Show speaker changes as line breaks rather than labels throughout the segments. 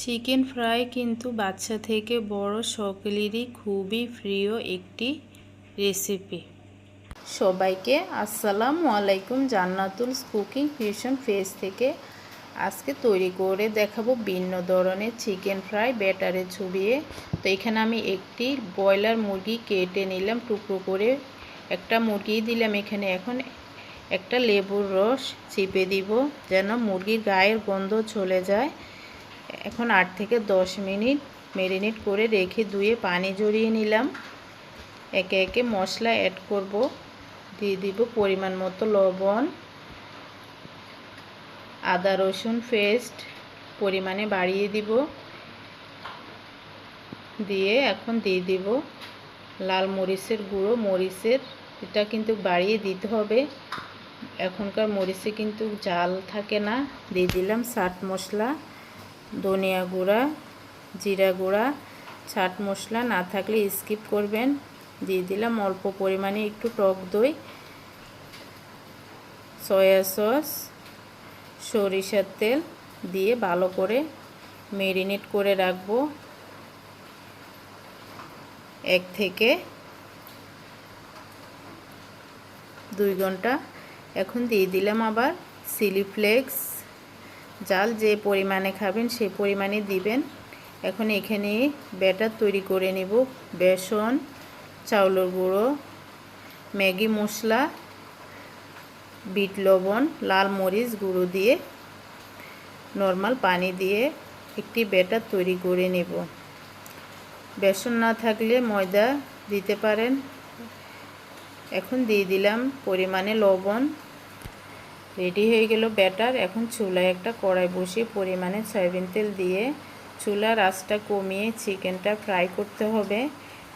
Chicken fry কিন্তু বাচ্চা থেকে বড় সকলেরই খুবই প্রিয় একটি রেসিপি। সবাইকে আসসালামু আলাইকুম জান্নাতুল কুকিং ফিউশন ফেস থেকে আজকে তৈরি করে দেখাবো ভিন্ন ধরনের চিকেন ফ্রাই ব্যাটারে ছবিয়ে তো এখানে আমি একটি ব্রয়লার মুরগি কেটে নিলাম, টুকরো করে। একটা মুরগি দিলাম এখানে, এখন একটা লেবুর রস চিপে দিব যেন মুরগির গায়ের গন্ধ চলে যায়। এখন আট থেকে দশ মিনিট মেরিনেট করে রেখে ধুয়ে পানি জড়িয়ে নিলাম। একে একে মশলা অ্যাড করব। দিয়ে দিব পরিমাণ মতো লবণ, আদা রসুন পেস্ট পরিমাণে বাড়িয়ে দিব। দিয়ে এখন দিয়ে দিব লাল মরিচের গুঁড়ো। মরিচের এটা কিন্তু বাড়িয়ে দিতে হবে। এখনকার মরিচে কিন্তু জাল থাকে না। দিয়ে দিলাম চাট মশলা। ধনিয়া গুঁড়া, জিরা গুঁড়া চাট মশলা না থাকলে স্কিপ করবেন। দিয়ে দিলাম অল্প পরিমাণে একটু টক দই সয়া সস সরিষার তেল দিয়ে ভালো করে মেরিনেট করে রাখব। এক থেকে দুই ঘণ্টা। এখন দিয়ে দিলাম আবার চিলি ফ্লেক্স জাল যে পরিমাণে খাবেন সেই পরিমাণে দিবেন। এখন এখানে ব্যাটার তৈরি করে নেব। বেসন, চাউলের গুঁড়ো, ম্যাগি মশলা, বিট লবণ, লাল মরিচ গুঁড়ো দিয়ে নর্মাল পানি দিয়ে একটি ব্যাটার তৈরি করে নেব। বেসন না থাকলে ময়দা দিতে পারেন। এখন দিয়ে দিলাম পরিমাণে লবণ। রেডি হয়ে গেল ব্যাটার। এখন চুলায় একটা কড়াই বসিয়ে পরিমাণে সয়াবিন তেল দিয়ে চুলার আঁচটা কমিয়ে চিকেনটা ফ্রাই করতে হবে।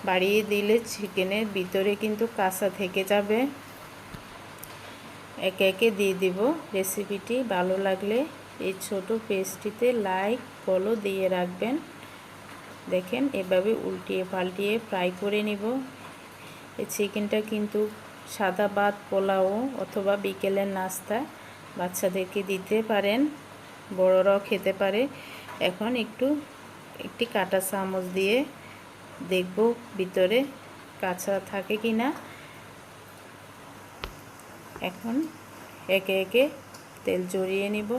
বাড়িয়ে দিলে চিকেনের ভিতরে কিন্তু কাঁচা থেকে যাবে। একে একে দিয়ে দিব। রেসিপিটি ভালো লাগলে এই ছোট পেস্টটিতে লাইক, ফলো দিয়ে রাখবেন। দেখেন, এভাবে উল্টিয়ে পাল্টিয়ে ফ্রাই করে নিব। এই চিকেনটা কিন্তু সাদা ভাত, পোলাও অথবা বিকেলের নাস্তা বাচ্চাদেরকে দিতে পারেন, বড়রাও খেতে পারে। এখন একটু, একটি কাটা চামচ দিয়ে দেখব ভিতরে কাঁচা থাকে কি না এখন একে একে তেল জড়িয়ে নিব।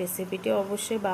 রেসিপিটি অবশ্যই ভালো